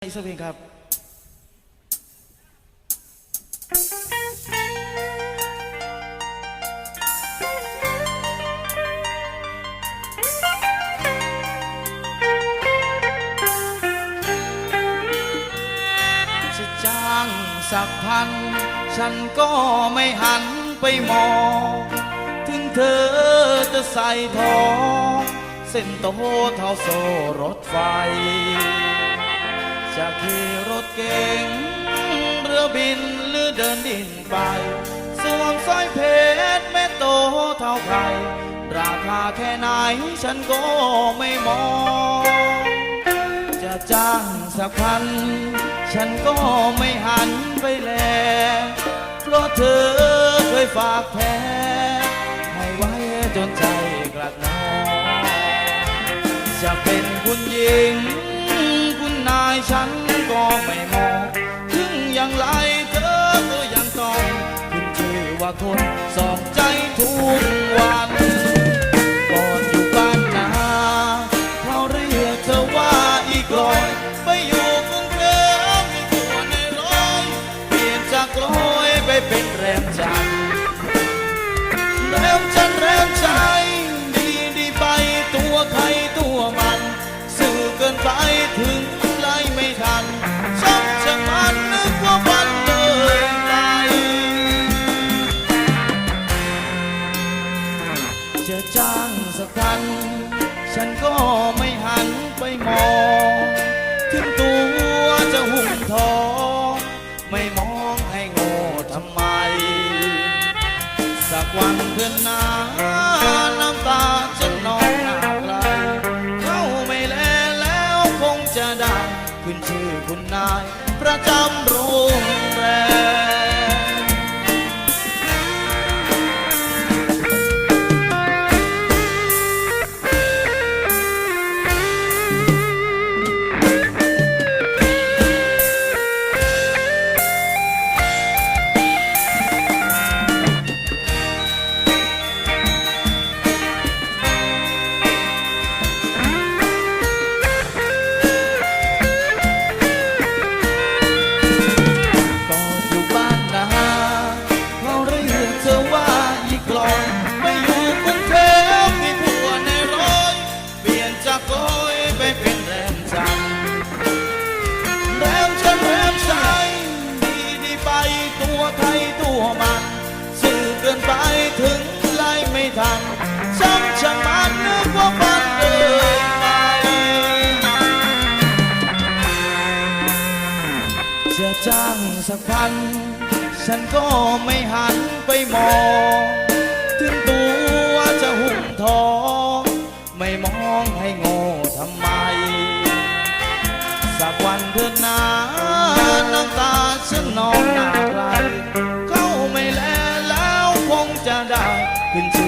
อีกสักเพลงครับ จะจ้างสักพัน ฉันก็ไม่หันไปมอง ถึงเธอจะใส่ทอง เส้นโตเท่าโซรถไฟ จะขี่รถเก๋งเรือบินหรือเดินดินไป สวมสร้อยเพชรแม่โตเท่าใคร ราคาแค่ไหนฉันก็ไม่มอง จะจ้างสักพัน ฉันก็ไม่หันไปแล เพราะเธอเคยฝากแพ้ให้ไว้จนใจกลัดนองจะเป็นคุณหญิง นายฉันก็ไม่มองถึงอย่างไรเธอก็ยังต้องขึ้นชื่อว่าคนสองใจ จะจ้างสักพัน ฉันก็ไม่หันไปมองถึงตัวจะหุ่มทองไม่มองให้โง่ทำไม สักวันเพื่อนนาน้ำตาจะนองหน้าใครเข้าไม่แลแล้วคงจะได้ขึ้นชื่อคุณนาย ประจำโรงแรม สียจ้างสักพัน ฉันก็ไม่หันไปมอง ถึงตัวจะหุ่นทอง ไม่มองให้โง่ทำไม สักวันเธอหนาน้ำตาฉันนองหน้าใครเข้าไม่แลแล้วคงจะได้ขึ้นชื่อ